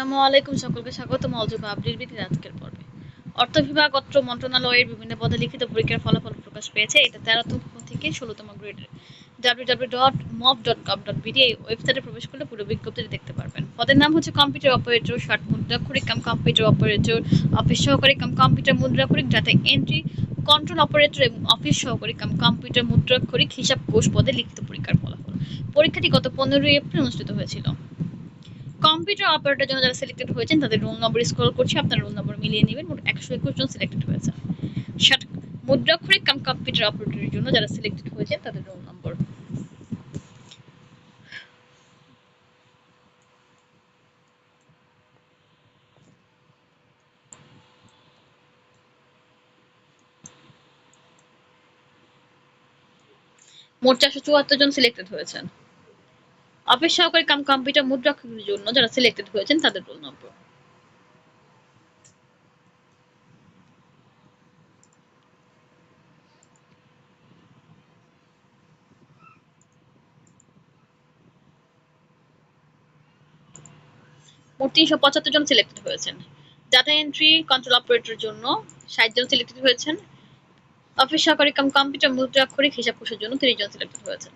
আসসালামু আলাইকুম, সকলকে আজকের পর্বে। অর্থ বিভাগ মন্ত্রণালয়ের বিভিন্ন পদে লিখিত পরীক্ষার ফলাফল প্রকাশ পেয়েছে। এটা তেরোতম থেকে গ্রেডের। ওয়েবসাইটে প্রবেশ করলে পুরো দেখতে পারবেন। পদের নাম হচ্ছে কম্পিউটার অপারেটর ষাট মুদ্রাক্ষরিক কাম কম্পিউটার অপারেটর অফিস সহকারী কাম কম্পিউটার মুদ্রাক্ষরিক এন্ট্রি কন্ট্রোল অপারেটর এবং অফিস সহকারী কাম কম্পিউটার মুদ্রাক্ষরিক হিসাব কোষ পদে লিখিত পরীক্ষার ফলাফল। পরীক্ষাটি গত পনেরোই এপ্রিল অনুষ্ঠিত হয়েছিল। কম্পিউটার অপারেটর জন্য যারা সিলেক্টেড হয়েছেন, তাদের রোল নম্বর স্ক্রল করছি, আপনার রোল নম্বর মিলিয়ে নেবেন, মোট একশো একুশ জন সিলেক্টেড হয়েছে ষাট মুদ্রাক্ষরিক কাম কম্পিউটার অপারেটরের জন্য যারা সিলেক্টেড হয়েছেন, তাদের রোল নম্বর মোট চারশো চুয়াত্তর জন সিলেক্টেড হয়েছেন। অফিস সহকারী কাম কম্পিউটার মুদ্রাক্ষরের জন্য যারা সিলেক্টেড হয়েছেন তাদের রোল নম্বর মোট তিনশো পঁচাত্তর জন সিলেক্টেড হয়েছেন। ডাটা এন্ট্রি কন্ট্রোল অপারেটরের জন্য ষাট জন সিলেক্টেড হয়েছেন। অফিস সহকারী কাম কম্পিউটার মুদ্রাক্ষরিক হিসাব কোষের জন্য তিরিশ জন সিলেক্টেড হয়েছেন।